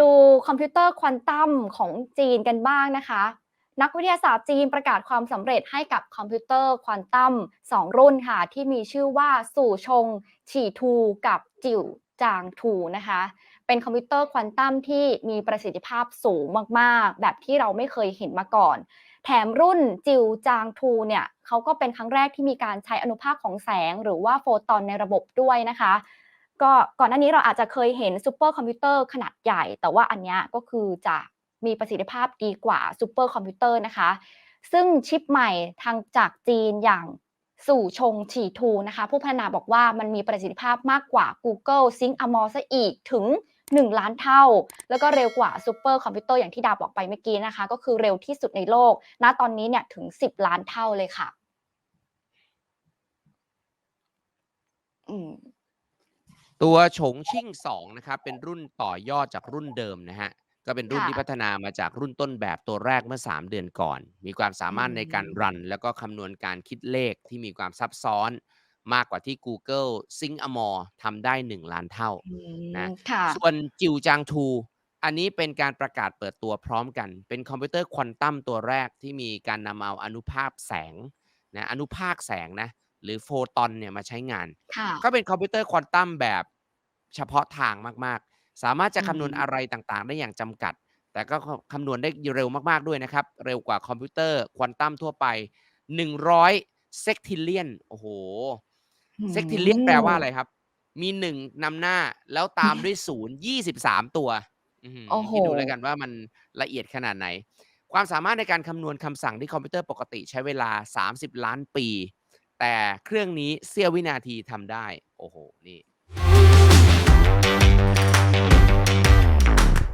ดูคอมพิวเตอร์ควอนตัมของจีนกันบ้างนะคะ นักวิทยาศาสตร์จีนประกาศความสำเร็จให้กับคอมพิวเตอร์ควอนตัม2 รุ่นค่ะ ที่มีชื่อว่าสู่ชง ฉีทูกับจิ๋วจางทูนะคะ เป็นคอมพิวเตอร์ควอนตัมที่มีประสิทธิภาพสูงมากๆ แบบที่เราไม่เคยเห็นมาก่อน แถมรุ่นจิวจางทูเนี่ยเขาก็เป็นครั้งแรกที่มีการใช้อนุภาคของแสง หรือว่าโฟตอนในระบบด้วยนะคะ ก็ก่อนหน้านี้เราอาจจะเคยเห็นซูเปอร์คอมพิวเตอร์ขนาดใหญ่ แต่ว่าอันนี้ก็คือจะมีประสิทธิภาพดีกว่าซูเปอร์คอมพิวเตอร์นะคะ ซึ่งชิปใหม่ทางจากจีนอย่างสู่ชงฉีทูนะคะ ผู้พัฒนาบอกว่ามันมีประสิทธิภาพมากกว่า Google Sync a m o r ซะอีกถึง 1 ล้านเท่า แล้วก็เร็วกว่าซูเปอร์คอมพิวเตอร์อย่างที่ดาบอกไปเมื่อกี้นะคะ ก็คือเร็วที่สุดในโลกณตอนนี้เนี่ยถึง 10 ล้านเท่าเลยค่ะ อืม ตัวฉงชิ่ง2นะครับเป็นรุ่นต่อยอดจากรุ่นเดิมนะฮะก็เป็นรุ่นค่ะที่พัฒนามาจากรุ่นต้นแบบตัวแรกเมื่อ 3 เดือนก่อน มีความสามารถในการอืมรัน แล้วก็คำนวณการคิดเลขที่มีความซับซ้อนมากกว่าที่ Google Sync a m o r ทำได้ 1 ล้านเท่าอืมนะค่ะส่วนจิวจางทู อันนี้เป็นการประกาศเปิดตัวพร้อมกัน เป็นคอมพิวเตอร์ควอนตัมตัวแรกที่มีการนำเอาอนุภาคแสงนะอนุภาคแสงนะ หรือโฟตอนเนี่ยมาใช้งานค่ะก็เป็นคอมพิวเตอร์ควอนตัมแบบเฉพาะทางมากๆ สามารถจะอืคำนวณมอะไรต่างๆ ได้อย่างจำกัด แต่ก็คำนวณได้เร็วมากๆด้วยนะครับ เร็วกว่าคอมพิวเตอร์ควอนตัมทั่วไป 100เซกทิลเลียนโอ้โฮอืเซกทิลเลียนแปลว่ามอะไรครับ มี1นำหน้าแล้วตามด้วย0 23ตัวอื้อฮือโอ้โฮคิดดูแล้วกันว่ามันละเอียดขนาดไหน ความสามารถในการคำนวณคำสั่งที่คอมพิวเตอร์ปกติใช้เวลา 30 ล้านปี แต่เครื่องนี้เสี้ยววินาทีทำได้ โอ้โห นี่